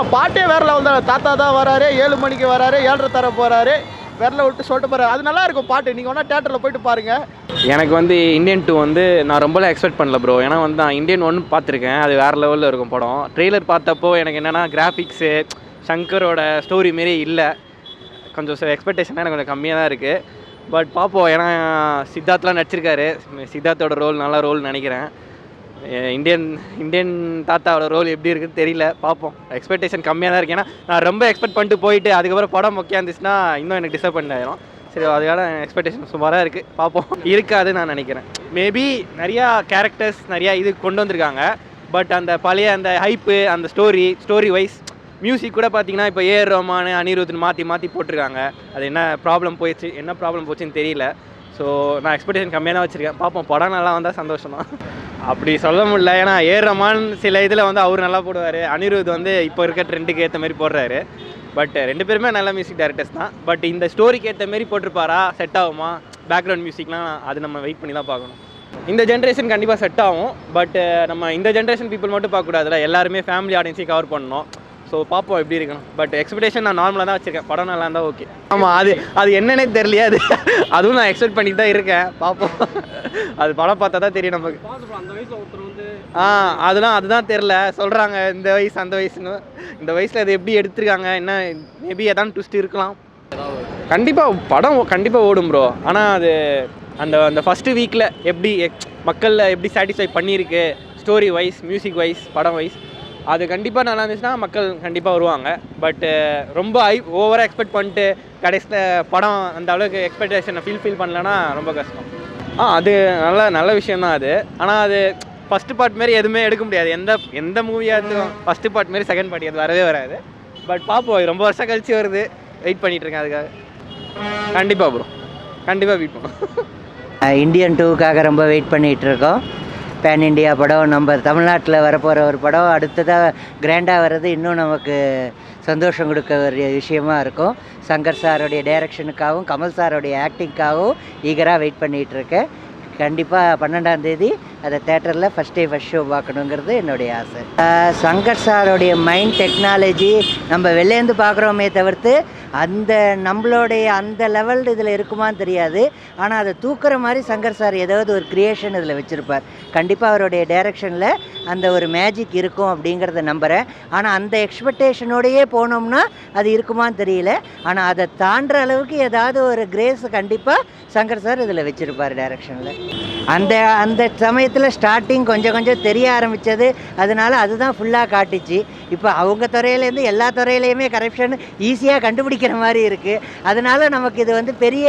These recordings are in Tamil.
படம் பாட்டே வேற லெவல் தான். தாத்தா தான் வராரு ஏழு மணிக்கு வராரு ஏழரை தர போறாரு. விரல விட்டு சொல்லிட்டு போறாரு. அது நல்லா இருக்கும் பாட்டு. நீங்க வேணா தேட்டரில் போயிட்டு பாருங்க. எனக்கு வந்து இந்தியன் டூ வந்து நான் ரொம்ப எக்ஸ்பெக்ட் பண்ணல ப்ரோ ஏன்னா வந்து நான் இந்தியன் ஒன் பார்த்துருக்கேன். அது வேறு லெவலில் இருக்கும் படம். ட்ரெய்லர் பார்த்தப்போ எனக்கு என்னென்னா கிராஃபிக்ஸு சங்கரோட ஸ்டோரி மாரி இல்லை. கொஞ்சம் எக்ஸ்பெக்டேஷன் எனக்கு கொஞ்சம் கம்மியாக தான் இருக்குது பட் பார்ப்போம். ஏன்னா சித்தார்த்லாம் நடிச்சிருக்காரு. சித்தார்த்தோட ரோல் நல்ல ரோல் நினைக்கிறேன். இந்தியன் இந்தியன் தாத்தாவோட ரோல் எப்படி இருக்குன்னு தெரியல. பார்ப்போம். எக்ஸ்பெக்டேஷன் கம்மியாக தான் இருக்கு. ஏன்னா நான் ரொம்ப எக்ஸ்பெக்ட் பண்ணிட்டு போயிட்டு அதுக்கப்புறம் படம் மொக்கையாக இருந்துச்சுன்னா இன்னும் எனக்கு டிசப்பாயிண்ட் ஆயிரும். சரி அதுக்கான எக்ஸ்பெக்டேஷன் சுமாராக இருக்குது பார்ப்போம். இருக்காது நான் நினைக்கிறேன். மேபி நிறையா கேரக்டர்ஸ் நிறையா இது கொண்டு வந்திருக்காங்க. பட் அந்த பழைய அந்த ஹைப்பு அந்த ஸ்டோரி ஸ்டோரி வைஸ் மியூசிக் கூட பார்த்தீங்கன்னா இப்போ ஏஆர் ரோமானு அனிருத்னு மாற்றி மாற்றி போட்டிருக்காங்க. அது என்ன ப்ராப்ளம் போயிடுச்சு என்ன ப்ராப்ளம் போச்சுன்னு தெரியல. ஸோ நான் எக்ஸ்பெக்டேஷன் கம்மியாக தான் வச்சுருக்கேன். பார்ப்போம். படம் நல்லா வந்தால் சந்தோஷம் தான் அப்படி சொல்ல முடியல. ஏன்னா ஏஆர் சில இதில் வந்து அவர் நல்லா போடுவார். அனிருத் வந்து இப்போ இருக்க ட்ரெண்டுக்கு ஏற்ற மாதிரி போடுறாரு. பட் ரெண்டு பேருமே நல்ல மியூசிக் டைரக்டர்ஸ் தான். பட் இந்த ஸ்டோரிக்கு ஏற்ற மாதிரி போட்டிருப்பாரா? செட் ஆகுமா? பேக்ரவுண்ட் மியூசிக்லாம் அது நம்ம வெயிட் பண்ணி தான் பார்க்கணும். இந்த ஜென்ரேஷன் கண்டிப்பாக செட் ஆகும். பட் நம்ம இந்த ஜென்ரேஷன் பீப்புள் மட்டும் பார்க்கக்கூடாதுல எல்லாருமே ஃபேமிலி ஆடியன்ஸையும் கவர் பண்ணணும். ஸோ பார்ப்போம் எப்படி இருக்கணும். பட் எக்ஸ்பெக்டேஷன் நான் நார்மலாக தான் வச்சிருக்கேன். படம் நல்லா இருந்தால் ஓகே ஆமாம் அது அது என்னன்னே தெரியலையே அது. அதுவும் நான் எக்ஸ்பெக்ட் பண்ணிட்டு தான் இருக்கேன். பார்ப்போம் அது படம் பார்த்தா தான் தெரியும் நமக்கு. ஆ அதெல்லாம் அதுதான் தெரில சொல்கிறாங்க இந்த வயசு அந்த வயசுன்னு. இந்த வயசில் அது எப்படி எடுத்திருக்காங்க என்ன மேபி எதாவது ட்விஸ்ட் இருக்கலாம். கண்டிப்பாக படம் கண்டிப்பாக ஓடும் ப்ரோ ஆனால் அது அந்த அந்த ஃபஸ்ட்டு வீக்கில் எப்படி மக்களில் எப்படி சாட்டிஸ்ஃபை பண்ணியிருக்கு ஸ்டோரி வைஸ் மியூசிக் வைஸ் படம் வைஸ் அது கண்டிப்பாக நல்லா இருந்துச்சுன்னா மக்கள் கண்டிப்பாக வருவாங்க. பட்டு ரொம்ப ஐ ஓவராக எக்ஸ்பெக்ட் பண்ணிட்டு கடைசியில் படம் அந்த அளவுக்கு எக்ஸ்பெக்டேஷனை ஃபீல் ஃபீல் பண்ணலன்னா ரொம்ப கஷ்டம். ஆ அது நல்ல நல்ல விஷயம்தான் அது. ஆனால் அது ஃபஸ்ட்டு பார்ட் மாரி எதுவுமே எடுக்க முடியாது. எந்த எந்த மூவியாக இருந்தாலும் ஃபஸ்ட்டு பார்ட் மாரி செகண்ட் பார்ட் அது வரவே வராது. பட் பார்ப்போம் ரொம்ப வருஷம் கழிச்சு வருது. வெயிட் பண்ணிட்டு இருக்கேன் அதுக்காக. கண்டிப்பாக ப்ரோ கண்டிப்பாக வெயிட் பண்ணுவோம் இந்தியன் டூக்காக ரொம்ப வெயிட் பண்ணிகிட்டு இருக்கோம். பேன் இண்டியா படம் நம்ம தமிழ்நாட்டில் வரப்போகிற ஒரு படம் அடுத்ததாக கிராண்டாக வர்றது இன்னும் நமக்கு சந்தோஷம் கொடுக்க ஒரு விஷயமா இருக்கும். சங்கர் சாரோடைய டைரக்ஷனுக்காகவும் கமல் சாரோடைய ஆக்டிங்காகவும் ஈகராக வெயிட் பண்ணிகிட்டு இருக்கேன். கண்டிப்பாக பன்னெண்டாம் தேதி அதை தேட்டரில் ஃபஸ்ட் டே ஃபஸ்ட் ஷோ பார்க்கணுங்கிறது என்னுடைய ஆசை. சங்கர் சாரோடைய மைண்ட் டெக்னாலஜி நம்ம வெளிலேருந்து பார்க்குறோமே தவிர்த்து அந்த நம்மளுடைய அந்த லெவல் இதில் இருக்குமான்னு தெரியாது. ஆனால் அதை தூக்குற மாதிரி சங்கர் சார் ஏதாவது ஒரு கிரியேஷன் இதில் வச்சுருப்பார். கண்டிப்பாக அவருடைய டைரக்ஷனில் அந்த ஒரு மேஜிக் இருக்கும் அப்படிங்கிறத நம்புகிறேன் ஆனால் அந்த எக்ஸ்பெக்டேஷனோடையே போனோம்னா அது இருக்குமான்னு தெரியல. ஆனால் அதை தாண்டுற அளவுக்கு ஏதாவது ஒரு கிரேஸ் கண்டிப்பாக சங்கர் சார் இதில் வச்சுருப்பார் டைரக்ஷனில் அந்த அந்த சமயத்தில் ஸ்டார்டிங் கொஞ்சம் கொஞ்சம் தெரிய ஆரம்பித்தது அதனால அதுதான் ஃபுல்லாக காட்டுச்சு. இப்போ அவங்க துறையிலேருந்து எல்லா துறையிலையுமே கரப்ஷன் ஈஸியாக கண்டுபிடிக்கிற மாதிரி இருக்குது அதனால் நமக்கு இது வந்து பெரிய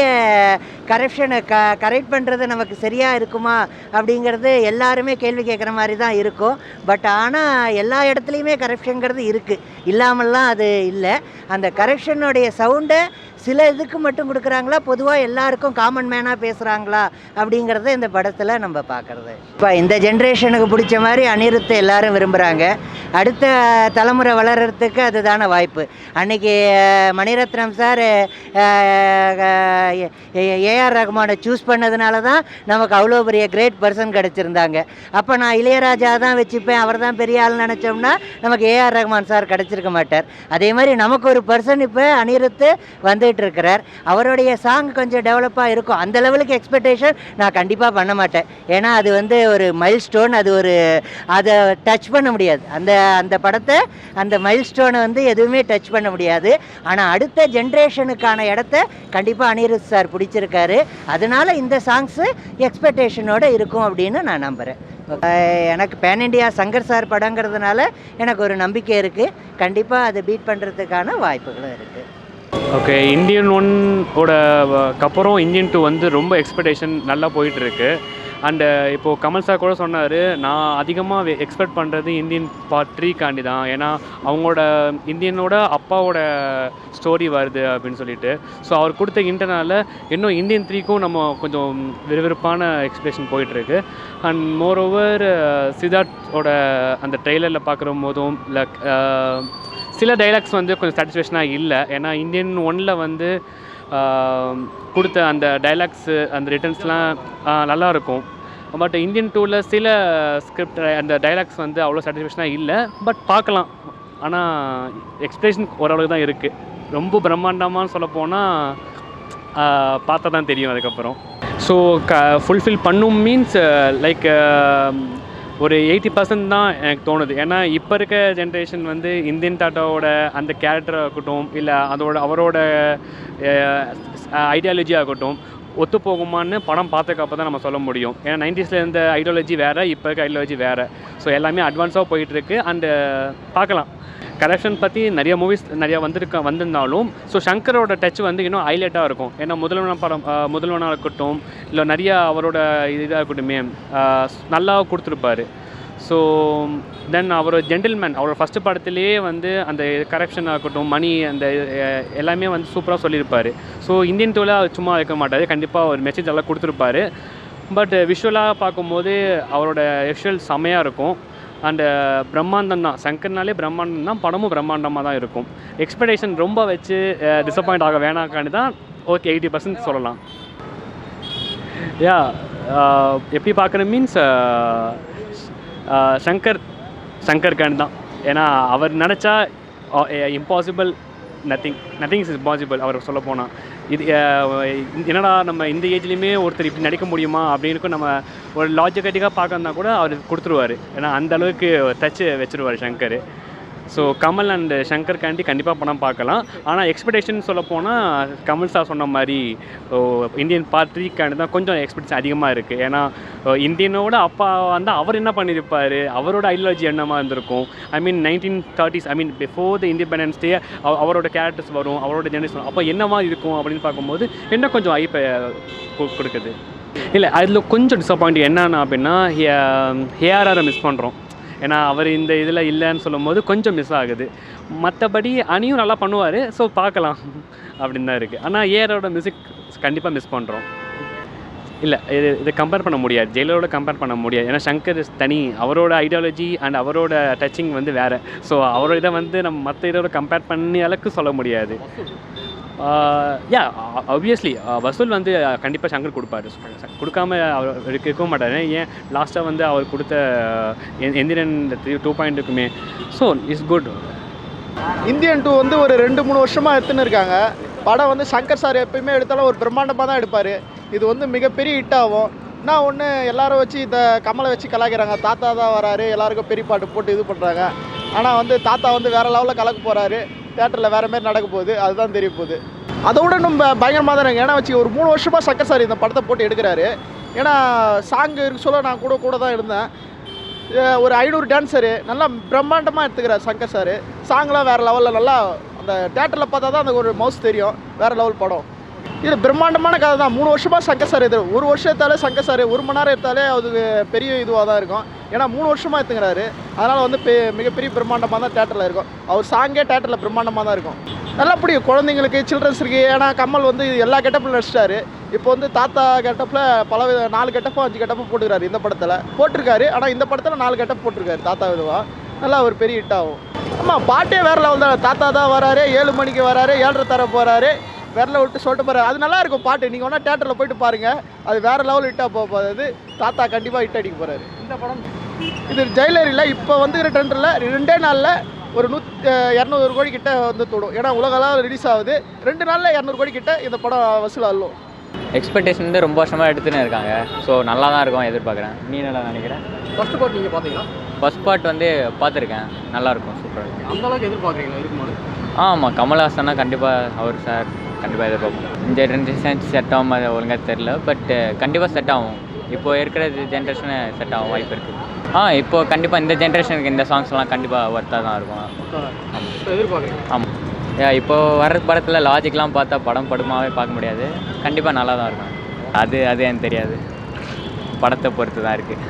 கரப்ஷனை க கரெக்ட் பண்ணுறது நமக்கு சரியாக இருக்குமா அப்படிங்கிறது எல்லாருமே கேள்வி கேட்குற மாதிரி தான் இருக்கும். பட் ஆனால் எல்லா இடத்துலையுமே கரப்ஷனுங்கிறது இருக்குது இல்லாமல்லாம் அது இல்லை. அந்த கரப்ஷனுடைய சவுண்டை சில இதுக்கு மட்டும் கொடுக்குறாங்களா பொதுவாக எல்லாருக்கும் காமன் மேனாக பேசுகிறாங்களா அப்படிங்கிறத இந்த படத்தில் நம்ம பார்க்குறது இப்போ இந்த ஜென்ரேஷனுக்கு பிடிச்ச மாதிரி அனிருத்தை எல்லாரும் விரும்புகிறாங்க அடுத்த தலைமுறை வளர்கிறதுக்கு அதுதான வாய்ப்பு அன்னைக்கு மணிரத்னம் சார் ஏஆர் ரகுமானை சூஸ் பண்ணதுனால தான் நமக்கு அவ்வளோ பெரிய கிரேட் பர்சன் கிடச்சிருந்தாங்க அப்போ நான் இளையராஜா தான் வச்சுப்பேன் அவர் தான் பெரிய ஆள் நினச்சோம்னா நமக்கு ஏஆர் ரகுமான் சார் கிடச்சிருக்க மாட்டார் அதே மாதிரி நமக்கு ஒரு பர்சன் இப்போ அனிருத்து வந்து வந்துட்டு இருக்கிறார் அவருடைய சாங் கொஞ்சம் டெவலப்பாக இருக்கும். அந்த லெவலுக்கு எக்ஸ்பெக்டேஷன் நான் கண்டிப்பாக பண்ண மாட்டேன். ஏன்னா அது வந்து ஒரு மைல் ஸ்டோன் அது ஒரு அதை டச் பண்ண முடியாது. அந்த அந்த படத்தை அந்த மைல் ஸ்டோனை வந்து எதுவுமே டச் பண்ண முடியாது. ஆனால் அடுத்த ஜென்ரேஷனுக்கான இடத்த கண்டிப்பாக அனிருத் சார் பிடிச்சிருக்காரு. அதனால இந்த சாங்ஸு எக்ஸ்பெக்டேஷனோட இருக்கும் அப்படின்னு நான் நம்புகிறேன் எனக்கு பேன் இண்டியா சங்கர் சார் படங்கிறதுனால எனக்கு ஒரு நம்பிக்கை இருக்குது கண்டிப்பாக அதை பீட் பண்ணுறதுக்கான வாய்ப்புகளும் இருக்குது ஓகே இந்தியன் ஒன் அப்புறம் இந்தியன் டூ வந்து ரொம்ப எக்ஸ்பெக்டேஷன் நல்லா போயிட்டு இருக்கு அண்டு இப்போது கமல் சார் கூட சொன்னார் நான் அதிகமாக எக்ஸ்பெக்ட் பண்ணுறது இந்தியன் பார்ட் த்ரீக்காண்டி தான். ஏன்னா அவங்களோட இந்தியனோட அப்பாவோட ஸ்டோரி வருது அப்படின்னு சொல்லிட்டு. ஸோ அவர் கொடுத்த இன்டர்னால இன்னும் இந்தியன் த்ரீக்கும் நம்ம கொஞ்சம் விறுவிறுப்பான எக்ஸ்பிரேஷன் போயிட்டுருக்கு. அண்ட் மோர் ஓவர் சித்தார்த்தோட அந்த ட்ரெய்லரில் பார்க்குற போதும் இல்லை சில டைலாக்ஸ் வந்து கொஞ்சம் சாட்டிஸ்ஃபேக்ஷனாக இல்லை. ஏன்னா இந்தியன் ஒனில் வந்து கொடுத்த அந்த டைலாக்ஸு அந்த ரிட்டர்ன்ஸ்லாம் நல்லா இருக்கும் பட் இந்தியன் டூவில் சில ஸ்கிரிப்ட் அந்த டைலாக்ஸ் வந்து அவ்வளோ சாட்டிஸ்ஃபேக்ஷனாக இல்லை. பட் பார்க்கலாம். ஆனால் எக்ஸ்பிரேஷன் ஓரளவுக்கு தான் இருக்குது ரொம்ப பிரம்மாண்டமானு சொல்ல போனால் பார்த்தா தான் தெரியும் அதுக்கப்புறம். ஸோ க ஃபுல்ஃபில் பண்ணும் மீன்ஸ் லைக் ஒரு எயிட்டி பர்சன்ட் தான் எனக்கு தோணுது. ஏன்னா இப்போ இருக்க ஜென்ரேஷன் வந்து இந்தியன் டாட்டாவோட அந்த கேரக்டராக இருக்கட்டும் இல்லை அதோட அவரோட ஐடியாலஜியாக இருக்கட்டும் ஒத்து போகுமான்னு படம் பார்த்ததுக்கு தான் நம்ம சொல்ல முடியும். ஏன்னா நைன்டிஸில் இருந்த ஐடியாலஜி வேறு இப்போ இருக்க ஐடியாலஜி வேறு. ஸோ எல்லாமே அட்வான்ஸாக போயிட்டுருக்கு அண்டு பார்க்கலாம். கரெக்ஷன் பற்றி நிறைய மூவிஸ் நிறையா வந்திருக்க வந்திருந்தாலும் ஸோ சங்கரோட டச் வந்து இன்னும் ஹைலைட்டாக இருக்கும். ஏன்னா முதல்வன படம் முதல்வனாக இருக்கட்டும் இல்லை நிறையா அவரோட இதாக இருக்கட்டுமே நல்லா கொடுத்துருப்பாரு. ஸோ தென் அவர் ஜென்டில்மேன் அவரோட ஃபஸ்ட்டு படத்துலேயே வந்து அந்த கரப்ஷனாக இருக்கட்டும் மணி அந்த எல்லாமே வந்து சூப்பராக சொல்லியிருப்பார். ஸோ இந்தியன் டூவில் சும்மா இருக்க மாட்டார். கண்டிப்பாக ஒரு மெசேஜ் எல்லாம் கொடுத்துருப்பாரு. பட் விஷுவலாக பார்க்கும்போது அவரோட விஷுவல் செமையாக இருக்கும். அண்டு uh, பிரம்மாண்டம் தான். சங்கர்னாலே பிரம்மாண்டம் தான். படமும் பிரம்மாண்டமாக தான் இருக்கும். எக்ஸ்பெக்டேஷன் ரொம்ப வச்சு uh, டிசப்பாயிண்ட் ஆக வேணாக்காண்டி தான் ஓகே எயிட்டி பர்சன்ட் சொல்லலாம். யா uh, எப்படி பார்க்குற மீன்ஸ் சங்கர் சங்கர் கான் தான். ஏன்னா அவர் நினச்சா impossible nothing nothing is impossible அவர் சொல்ல போனால் இது என்னடா நம்ம இந்த ஏஜ்லேயுமே ஒருத்தர் இப்படி நடிக்க முடியுமா அப்படின்னு நம்ம ஒரு லாஜிக்கட்டிக்காக பார்க்கணுன்னா கூட அவர் கொடுத்துருவாரு. ஏன்னா அந்த அளவுக்கு தச்சு வச்சுருவார் சங்கர். ஸோ கமல் அண்ட் சங்கர் காண்டி கண்டிப்பாக படம் பார்க்கலாம். ஆனால் எக்ஸ்பெக்டேஷன் சொல்ல போனால் கமல் சார் சொன்ன மாதிரி இந்தியன் பார்ட் த்ரீக்காண்டி தான் கொஞ்சம் எக்ஸ்பெக்டேஷன் அதிகமாக இருக்குது ஏன்னா இந்தியனோட அப்பா வந்து அவர் என்ன பண்ணியிருப்பார்? அவரோட ஐடியாலஜி என்னமாக இருந்திருக்கும்? I mean nineteen thirties I mean before the independence day அவரோட கேரக்டர்ஸ் வரும் அவரோட ஜெனரேஷன் அப்போ என்னமா இருக்கும் அப்படின்னு பார்க்கும்போது இன்னும் கொஞ்சம் ஐப்பை கொடுக்குது? இல்லை அதில் கொஞ்சம் டிசப்பாயிண்ட் என்னென்னா அப்படின்னா ஹேஆர்ஆரை மிஸ் பண்ணுறோம் ஏன்னா அவர் இந்த இதில் இல்லைன்னு சொல்லும்போது கொஞ்சம் மிஸ் ஆகுது. மற்றபடி அணியும் நல்லா பண்ணுவார். ஸோ பார்க்கலாம் அப்படின்னு தான் இருக்குது ஆனால் ஏரோட மியூசிக் கண்டிப்பாக மிஸ் பண்ணுறோம் இல்லை இது இதை கம்பேர் பண்ண முடியாது. ஜெயிலரோட கம்பேர் பண்ண முடியாது. ஏன்னா சங்கர் தனி. அவரோட ஐடியாலஜி அண்ட் அவரோட டச்சிங் வந்து வேறு. ஸோ அவரோட இதை வந்து நம்ம மற்ற இதோட கம்பேர் பண்ணி அளவுக்கு சொல்ல முடியாது. யா ஆப்வியஸ்லி வசூல் வந்து கண்டிப்பாக சங்கர் கொடுப்பாரு. கொடுக்காம அவர் இருக்கவும் மாட்டார். ஏன் லாஸ்ட்டாக வந்து அவர் கொடுத்த எ- எந்திரன் டூ பாயிண்ட் இருக்குமே. So it's good Indian two வந்து ஒரு ரெண்டு மூணு வருஷமாக எடுத்துன்னு இருக்காங்க. படம் வந்து சங்கர் சார் எப்பயுமே எடுத்தாலும் ஒரு பிரம்மாண்டமாக தான் எடுப்பார். இது வந்து மிகப்பெரிய ஹிட் ஆகும். நான் ஒன்று எல்லாரும் வச்சு இந்த கமலை வச்சு கலாய்க்கிறாங்க. தாத்தா தான் வராரு. எல்லாருக்கும் பெரிய பாட்டு போட்டு இது பண்ணுறாங்க ஆனால் வந்து தாத்தா வந்து வேறு லெவலில் கலக்க போகிறாரு தேட்டரில் வேறு மாதிரி நடக்க போகுது அதுதான் தெரிய போகுது. அதை விட நம்ம பயங்கரமாக தான் ஏன்னா வச்சு ஒரு மூணு வருஷமாக சங்கர் சார் இந்த படத்தை போட்டு எடுக்கிறாரு. ஏன்னா சாங்கு இருக்கு சொல்ல நான் கூட கூட தான் இருந்தேன். ஒரு ஐநூறு டான்ஸரு நல்லா பிரம்மாண்டமாக எடுத்துக்கிறார் சங்கர் சார். சாங்லாம் வேறு லெவலில் நல்லா அந்த தேட்டரில் பார்த்தா தான் அந்த ஒரு மவுஸ் தெரியும் வேறு லெவல் படம். இது பிரம்மாண்டமான கதை தான் மூணு வருஷமாக சங்கர் சார் இது ஒரு வருஷம் எடுத்தாலே சங்கர் சார் ஒரு மணி நேரம் எடுத்தாலே அது பெரிய இதுவாக தான் இருக்கும். ஏன்னா மூணு வருஷமாக எடுத்துக்கிறாரு. அதனால் வந்து பெ மிகப்பெரிய பிரம்மாண்டமாக தான் தேட்டரில் இருக்கும். அவர் சாங்கே தேட்டரில் பிரம்மாண்டமாக தான் இருக்கும். நல்லா பிடிக்கும் குழந்தைங்களுக்கு சில்ட்ரன்ஸ் இருக்குது ஏன்னா கமல் வந்து எல்லா கெட்டப்பில் நடிச்சிட்டாரு. இப்போ வந்து தாத்தா கெட்டப்பில் பல வித நாலு கெட்டப்போ அஞ்சு கெட்டப்போ போட்டுக்கிறாரு இந்த படத்தில். போட்டிருக்காரு. ஆனால் இந்த படத்தில் நாலு கெட்டப் போட்டிருக்காரு தாத்தா விதவா நல்லா ஒரு பெரிய ஹிட் ஆகும். ஆமாம் பாட்டே வேறு லெவல் தான். தாத்தா தான் வராரு ஏழு மணிக்கு வராரு ஏழரை தர போகிறாரு விரல விட்டு சொல்லிட்டு போகிறாரு அது நல்லா இருக்கும் பாட்டு. நீங்கள் வேணால் தேட்டரில் போயிட்டு பாருங்கள் அது வேறு லெவல் ஹிட்டாக போக போகுது. தாத்தா கண்டிப்பாக ஹிட் அடிக்க போகிறாரு இந்த படம். இது ஜெயிலரில் இப்போ வந்துக்கிற டெண்டரில் ரெண்டே நாளில் ஒரு நூத் இரநூறு கோடி கிட்ட வந்து தொடும். ஏன்னா உலகளாக ரிலீஸ் ஆகுது. ரெண்டு நாளில் இரநூறு கோடி கிட்ட இந்த படம் வசூல் அள்ளும் எக்ஸ்பெக்டேஷன் வந்து ரொம்ப வருஷமாக எடுத்துன்னு இருக்காங்க. ஸோ நல்லா தான் இருக்கும் எதிர்பார்க்குறேன். நீ நல்லா நினைக்கிறேன் ஃபர்ஸ்ட் பார்ட் நீங்கள் பார்த்தீங்களா? ஃபர்ஸ்ட் பார்ட் வந்து பார்த்துருக்கேன். நல்லாயிருக்கும் சூப்பராக அந்த அளவுக்கு எதிர்பார்க்குறீங்களா இருக்கும்போது ஆமாம் கமல்ஹாசன்னா கண்டிப்பாக அவர் சார் கண்டிப்பாக எதிர்பார்ப்போம். இந்த ஜென்ரேஷன் செட் ஆகும் அது ஒழுங்காக தெரில பட் கண்டிப்பாக செட் ஆகும். இப்போ இருக்கிற ஜென்ரேஷனு செட் ஆகும் வாய்ப்பு இருக்குது ஆ இப்போ கண்டிப்பாக இந்த ஜென்ரேஷனுக்கு இந்த சாங்ஸ்லாம் கண்டிப்பாக ஒர்த்தாக தான் இருக்கும். ஆமாம் இப்போ வர படத்தில் லாஜிக்லாம் பார்த்தா படம் படமாவே பார்க்க முடியாது. கண்டிப்பாக நல்லா தான் இருக்கும். அது அது எனக்கு தெரியாது. படத்தை பொறுத்து தான் இருக்குது